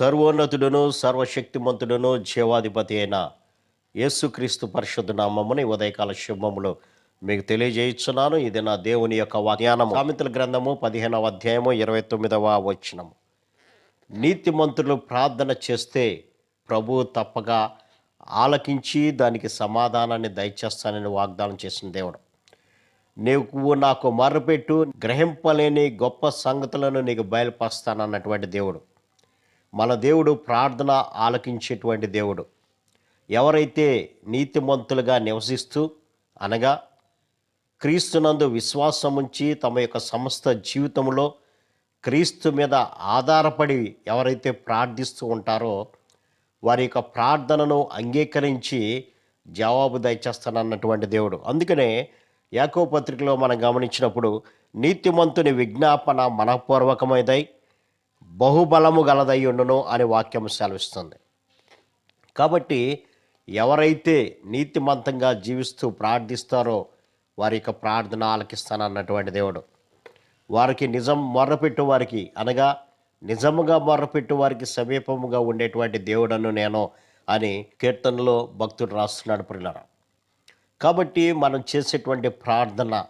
సర్వోన్నతుడును సర్వశక్తిమంతుడును జీవాధిపతి అయిన యేసుక్రీస్తు పరిశుద్ధ నామముని ఉదయకాల శుభములు మీకు తెలియజేయుచున్నాను. ఇది నా దేవుని యొక్క వాజ్ఞానము సామెతల గ్రంథము పదిహేనవ అధ్యాయము ఇరవై తొమ్మిదవ వచనము. నీతిమంతులు ప్రార్థన చేస్తే ప్రభు తప్పగా ఆలకించి దానికి సమాధానాన్ని దయచేస్తానని వాగ్దానం చేసిన దేవుడు. నీవు నాకు మర్రపెట్టు గ్రహింపలేని గొప్ప సంగతులను నీకు బయలుపరుస్తానన్నటువంటి దేవుడు. మన దేవుడు ప్రార్థన ఆలకించేటువంటి దేవుడు. ఎవరైతే నీతిమంతులుగా నివసిస్తూ అనగా క్రీస్తునందు విశ్వాసం ఉంచి తమ యొక్క సమస్త జీవితంలో క్రీస్తు మీద ఆధారపడి ఎవరైతే ప్రార్థిస్తూ ఉంటారో వారి యొక్క ప్రార్థనను అంగీకరించి జవాబు దయచేస్తానన్నటువంటి దేవుడు. అందుకనే యాకో పత్రికలో మనం గమనించినప్పుడు నీతిమంతుని విజ్ఞాపన మనపూర్వకమైదై బహుబలము గలదై ఉండును అని వాక్యం సెలవిస్తుంది. కాబట్టి ఎవరైతే నీతిమంతంగా జీవిస్తూ ప్రార్థిస్తారో వారి యొక్క ప్రార్థన ఆలకిస్తానన్నటువంటి దేవుడు. వారికి నిజం మొర్రపెట్టు వారికి అనగా నిజముగా మొర్రపెట్టు వారికి సమీపముగా ఉండేటువంటి దేవుడను నేను అని కీర్తనలో భక్తుడు రాస్తున్నాడు పిల్లరా కాబట్టి మనం చేసేటువంటి ప్రార్థన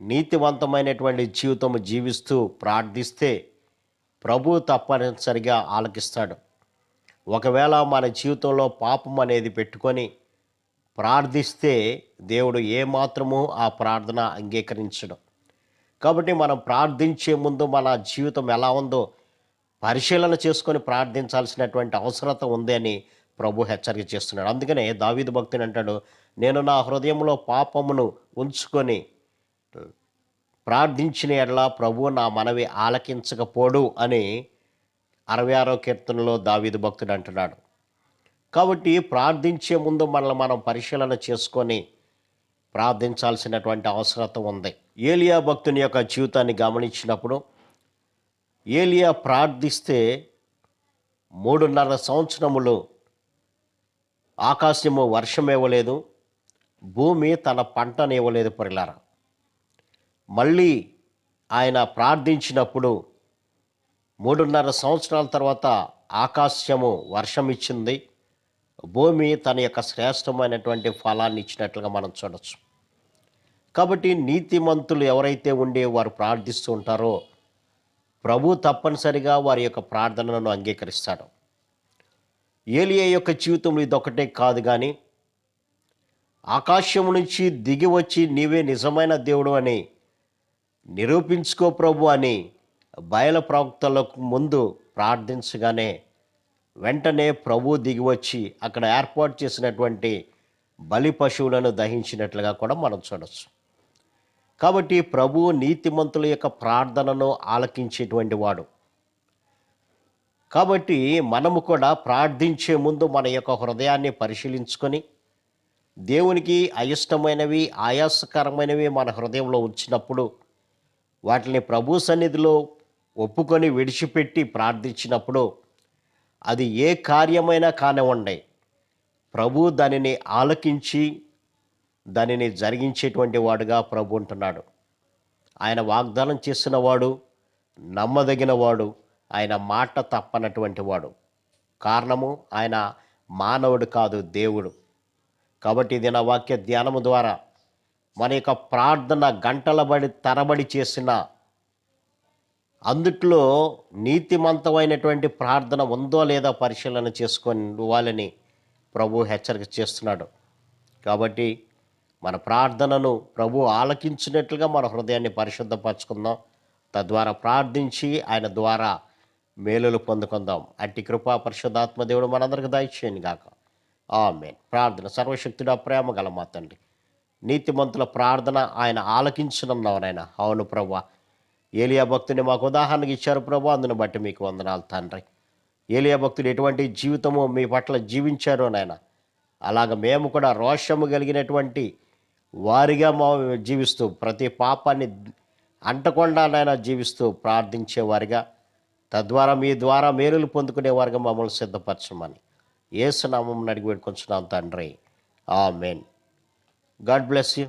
నీతివంతమైనటువంటి జీవితం జీవిస్తూ ప్రార్థిస్తే ప్రభు తప్పనిసరిగా ఆలకిస్తాడు. ఒకవేళ మన జీవితంలో పాపం అనేది పెట్టుకొని ప్రార్థిస్తే దేవుడు ఏమాత్రము ఆ ప్రార్థన అంగీకరించడం. కాబట్టి మనం ప్రార్థించే ముందు మన జీవితం ఎలా ఉందో పరిశీలన చేసుకొని ప్రార్థించాల్సినటువంటి అవసరత ఉంది అని ప్రభు హెచ్చరిక చేస్తున్నాడు. అందుకనే దావీదు భక్తుని అంటాడు నేను నా హృదయంలో పాపమును ఉంచుకొని ప్రార్థించిన ఎడలా ప్రభు నా మనవి ఆలకించకపోడు అని అరవై ఆరో కీర్తనలో దావీదు భక్తుడు అంటున్నాడు. కాబట్టి ప్రార్థించే ముందు మనల్ని మనం పరిశీలన చేసుకొని ప్రార్థించాల్సినటువంటి అవసరత ఉంది. ఏలియా భక్తుని యొక్క జీవితాన్ని గమనించినప్పుడు ఏలియా ప్రార్థిస్తే మూడున్నర సంవత్సరములు ఆకాశము వర్షం ఇవ్వలేదు భూమి తన పంటను ఇవ్వలేదు పరిలారా. మళ్ళీ ఆయన ప్రార్థించినప్పుడు మూడున్నర సంవత్సరాల తర్వాత ఆకాశము వర్షం ఇచ్చింది భూమి తన యొక్క శ్రేష్టమైనటువంటి ఫలాన్ని ఇచ్చినట్లుగా మనం చూడవచ్చు కాబట్టి నీతిమంతులు ఎవరైతే ఉండే వారు ప్రార్థిస్తూ ఉంటారో ప్రభు తప్పనిసరిగా వారి యొక్క ప్రార్థనలను అంగీకరిస్తాడు. ఏలియా యొక్క జీవితంలో ఇదొకటే కాదు కానీ ఆకాశం నుంచి దిగి వచ్చి నీవే నిజమైన దేవుడు అని నిరూపించుకో ప్రభు అని బయల ప్రవక్తలకు ముందు ప్రార్థించగానే వెంటనే ప్రభు దిగి వచ్చి అక్కడ ఏర్పాటు చేసినటువంటి బలి పశువులను దహించినట్లుగా కూడా మనం చూడవచ్చు కాబట్టి ప్రభు నీతిమంతుల యొక్క ప్రార్థనను ఆలకించేటువంటి వాడు. కాబట్టి మనము కూడా ప్రార్థించే ముందు మన యొక్క హృదయాన్ని పరిశీలించుకొని దేవునికి అయిష్టమైనవి ఆయాసకరమైనవి మన హృదయంలో ఉంచినప్పుడు వాటిని ప్రభు సన్నిధిలో ఒప్పుకొని విడిచిపెట్టి ప్రార్థించినప్పుడు అది ఏ కార్యమైనా కానివ్వండి ప్రభు దానిని ఆలకించి దానిని జరిగించేటువంటి వాడుగా ప్రభు ఉంటున్నాడు. ఆయన వాగ్దానం చేసిన వాడు నమ్మదగిన వాడు ఆయన మాట తప్పనటువంటి వాడు. కారణము ఆయన మానవుడు కాదు దేవుడు. కాబట్టి ఇది నా వాక్య ధ్యానము ద్వారా మన యొక్క ప్రార్థన గంటలబడి తరబడి చేసిన అందుట్లో నీతిమంతమైనటువంటి ప్రార్థన ఉందో లేదో పరిశీలన చేసుకొని వాళ్ళని ప్రభు హెచ్చరిక చేస్తున్నాడు. కాబట్టి మన ప్రార్థనను ప్రభు ఆలకించినట్లుగా మన హృదయాన్ని పరిశుద్ధపరచుకుందాం. తద్వారా ప్రార్థించి ఆయన ద్వారా మేలులు పొందుకుందాం. అట్టి కృపా పరిశుద్ధాత్మ దేవుడు మనందరికి దయచేయండి గాక ఆమెన్. ప్రార్థన సర్వశక్తుడా ప్రేమ గల మా తండ్రి. నీతిమంతుల ప్రార్థన ఆయన ఆలకించనున్నావు అవును ప్రభా. ఏలియా భక్తుని మాకు ఉదాహరణకి ఇచ్చారు ప్రభు. అందును బట్టి మీకు వందనాలు తండ్రి. ఏలియా భక్తులు ఎటువంటి జీవితము మీ పట్ల జీవించారో నాయన. అలాగ మేము కూడా రోషము కలిగినటువంటి వారిగా మా జీవిస్తూ ప్రతి పాపాన్ని అంటకుండా నాయన జీవిస్తూ ప్రార్థించేవారిగా తద్వారా మీ ద్వారా మేలులు పొందుకునే వారిగా మమ్మల్ని సిద్ధపరచమని. ఏసునామం అడిగి పెట్టుకుంటున్నాం తండ్రి. ఆ మెయిన్ God bless you.